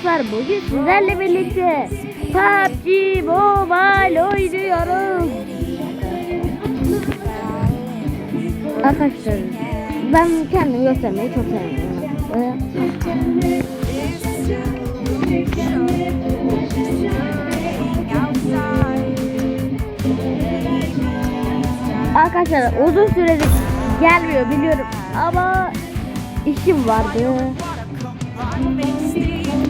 dostlar bugün sizlerle birlikte PUBG Mobile oynuyoruz. Arkadaşlar ben kendimi göstermeyi çok seviyorum. Arkadaşlar uzun süredir gelmiyor biliyorum ama işim vardı.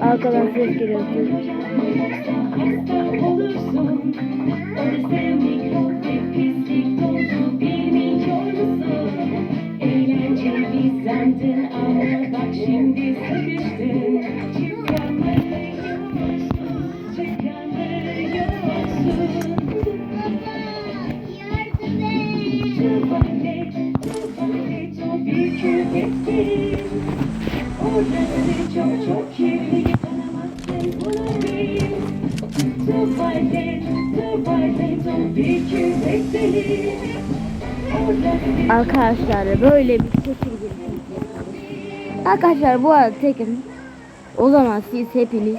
Arkadan ses geliyor. Bizlendin ama Arkadaşlar böyle bir girişimiz Arkadaşlar bu arada tekim. O zaman siz hepiniz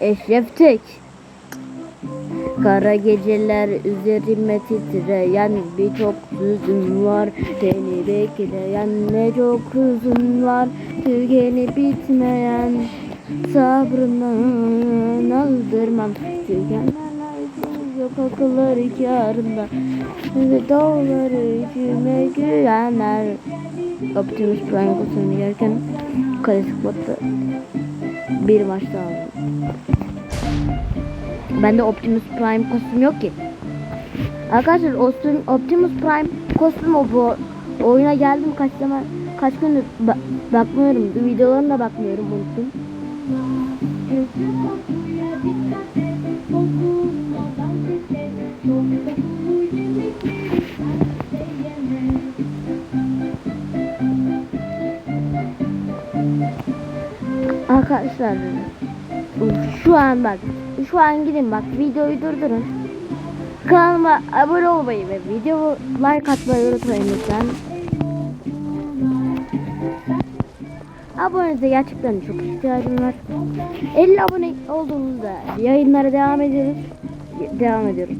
Eşref Tek. Kara geceler üzerime titreyen birçok hüzün var Seni bekleyen ne çok hüzün var Tükenip bitmeyen sabrından aldırmam Tükenenler yok akılları kârında Dağları içime güvenler Optimus Prime kutusunu yerken Klasik botta bir maçta aldım. Bende Optimus Prime kostüm yok ki. Arkadaşlar Optimus Prime kostüm o bu oyuna geldim kaç zaman kaç gündür ba- bakmıyorum videolarına bakmıyorum unuttum. Arkadaşlar şu an bak şu an gidin bak videoyu durdurun. Kanalıma abone olmayı ve video like atmayı unutmayın lütfen. Abonenize gerçekten çok ihtiyacım var. 50 abone olduğumuzda yayınlara devam ediyoruz. Devam ediyoruz.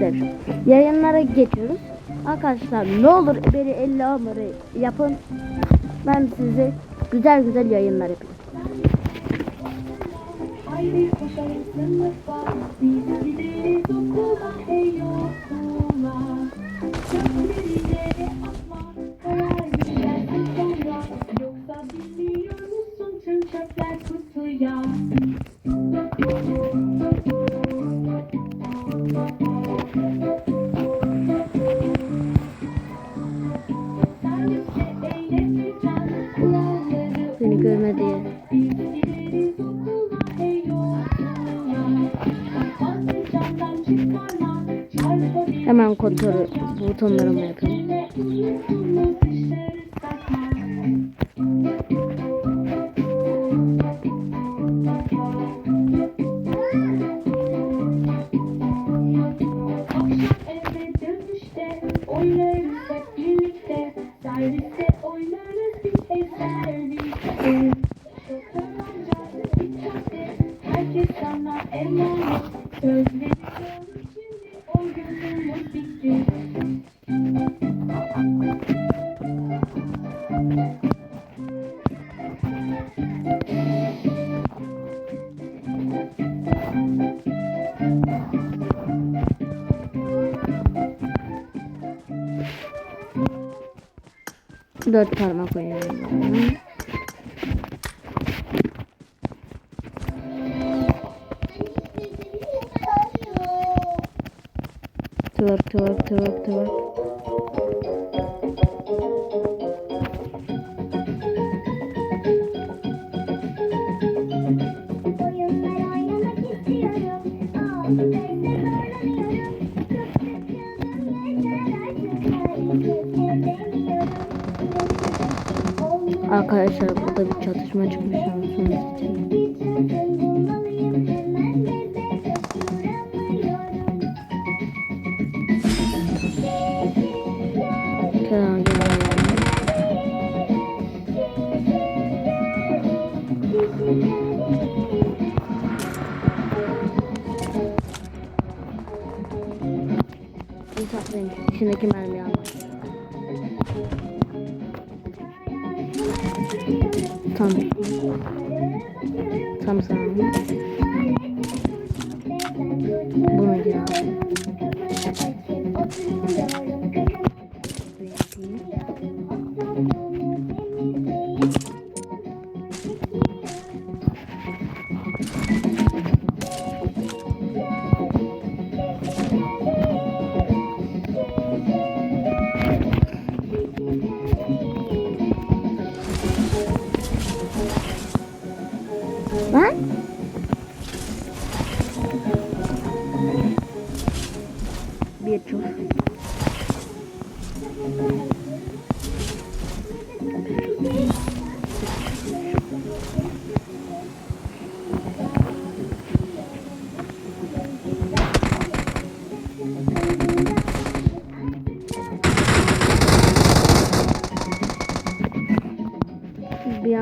Demiş. Yayınlara geçiyoruz. Arkadaşlar ne olur beni 50 abone yapın. Ben size güzel güzel yayınlar yapayım. 你把手怎么放？你在你那里做苦工，嘿呦。Butonlarımı oynarız hep birlikte Dört parmak oynuyorum. Twerk twerk twerk twerk. de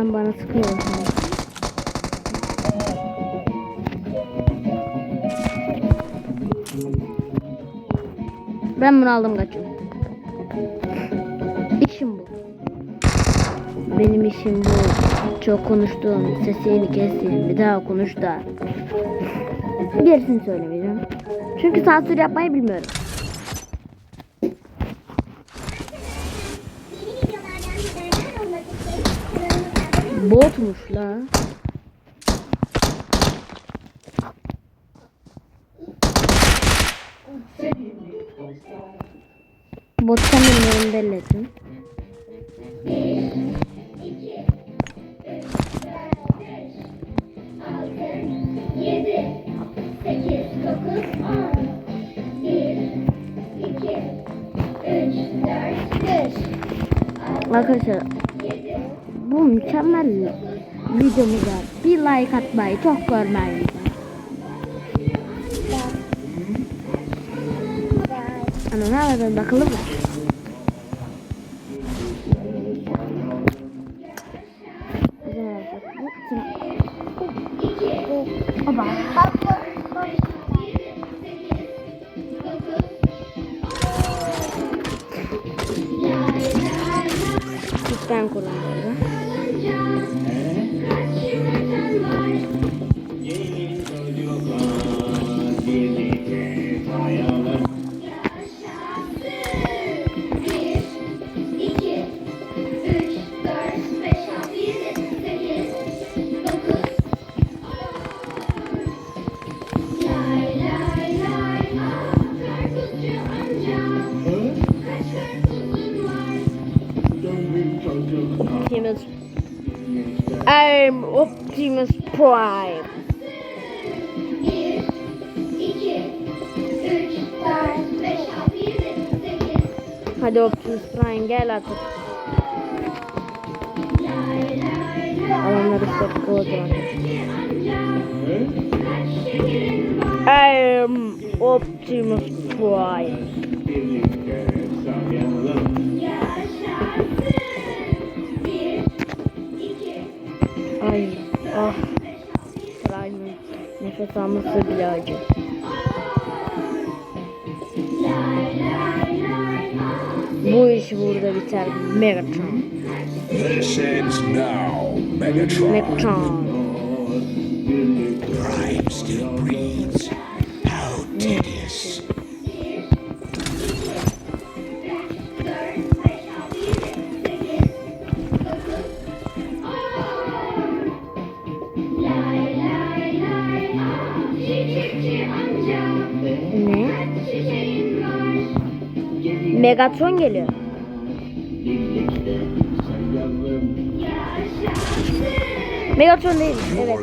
an bana sıkıyor. Ben bunu aldım kaçıyorum. İşim bu. Benim işim bu. Çok konuştuğum sesini keseyim. Bir daha konuş da. Gerisini söylemeyeceğim. Çünkü sansür yapmayı bilmiyorum. Botmuş la. Bot sen benim yerimde belli ettin. Arkadaşlar bu mükemmel videomuza bir like atmayı çok görmeyin. Ana ne bakalım? Hadi Optimus Prime gel artık. Adamlar işte kocaman. I'm Optimus Prime. Ay ah. Prime'ın nefes alması bile acı. Bu iş burada biter. Megatron. This ends now, Megatron. Megatron. Prime still breathes. How tedious. Megatron geliyor. Megatron değil. Evet.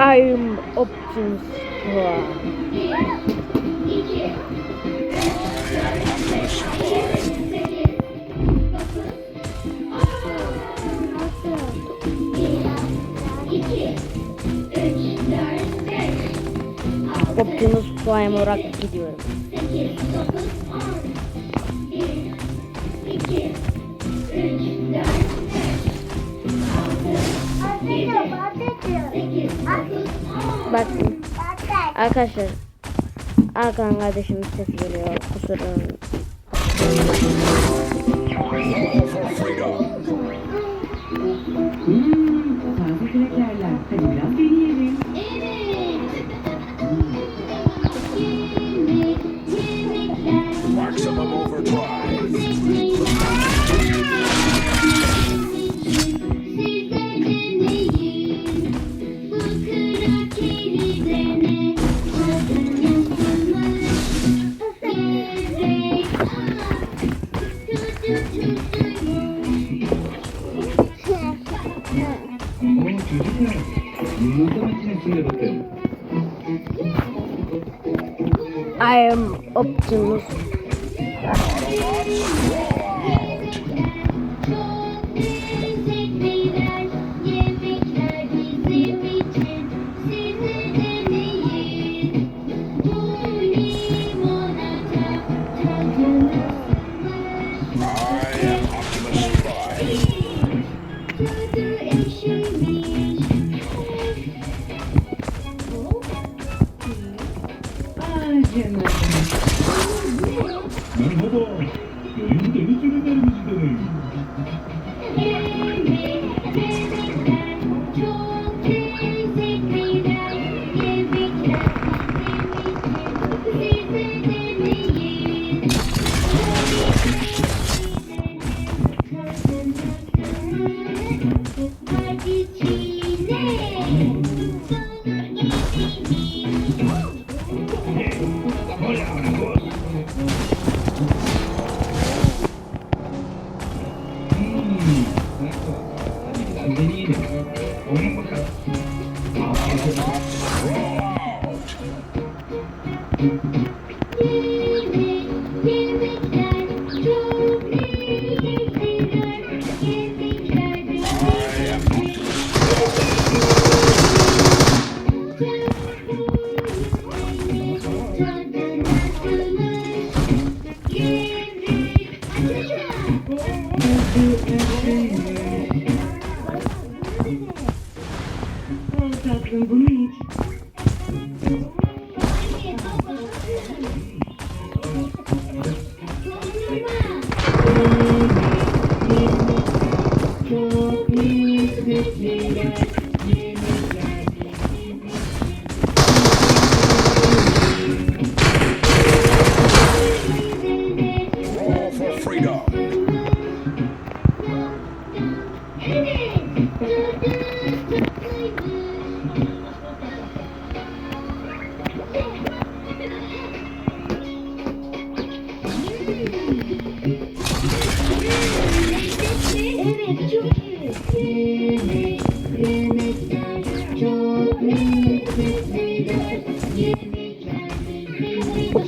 I'm Options. Prime. Optimus Prime olarak gidiyorum. Bak arkadaşlar Arkan kardeşimin sesi geliyor freedom. Hmm, taze krakerler. Hadi biraz deneyelim. Optimus. I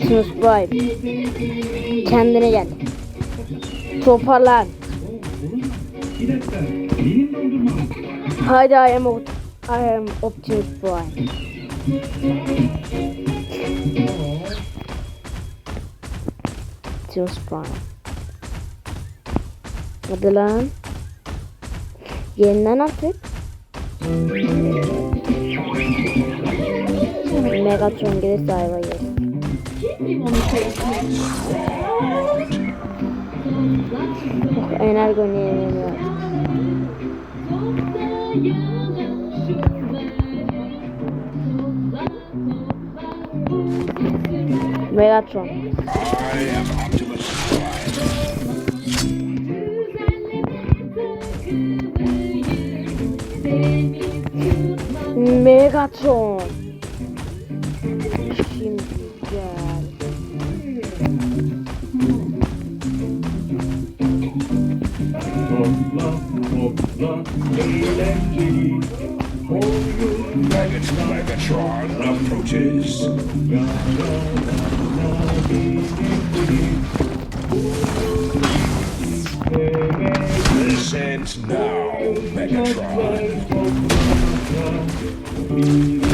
Optimus Prime. Kendine gel. Toparlan. Haydi I am, I am Optimus Prime. Optimus Prime. Hadi lan. Yeniden artık. Megatron gelirse ayva yeriz. Oh, enerji oynayamıyorum. Megatron. I am Optimus Prime. Megatron. Megat- Megatron approaches. Now, Megatron.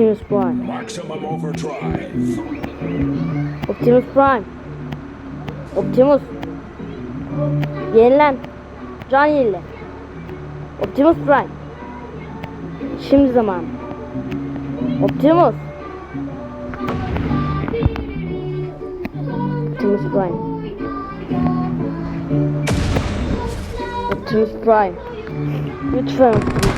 Optimus Prime. Maximum overdrive. Optimus Prime. Optimus. Yenilen. Can yenile. Optimus Prime. Şimdi zaman. Optimus. Optimus Prime. Optimus Prime. Lütfen Optimus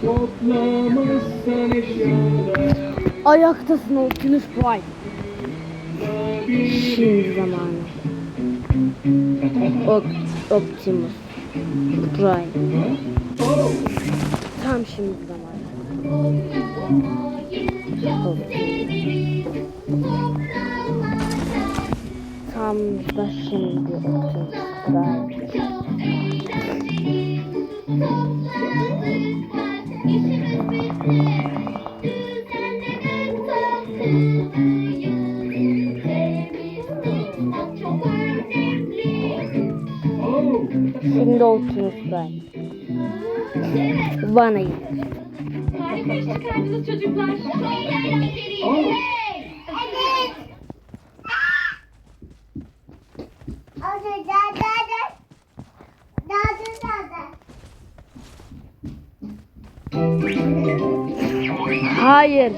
Toplamazsan eşyalar Ayaktasın Optimus Prime. Şimdi zamanı. Op Optimus Prime. Tam şimdi zamanı. Tam da şimdi Optimus Prime. Oh, Şimdi Prime. Bana gel. Harika. Hayır.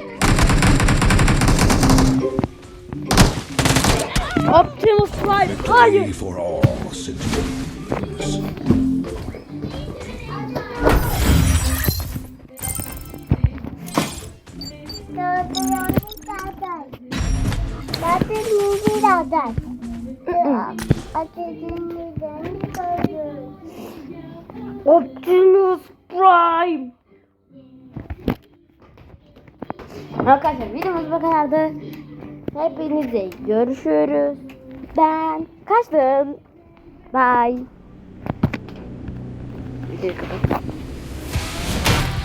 Optimus Prime. Hayır. Optimus Prime. Arkadaşlar videomuz bu kadardı. Hepinize görüşürüz. Ben kaçtım. Bye. Kapat.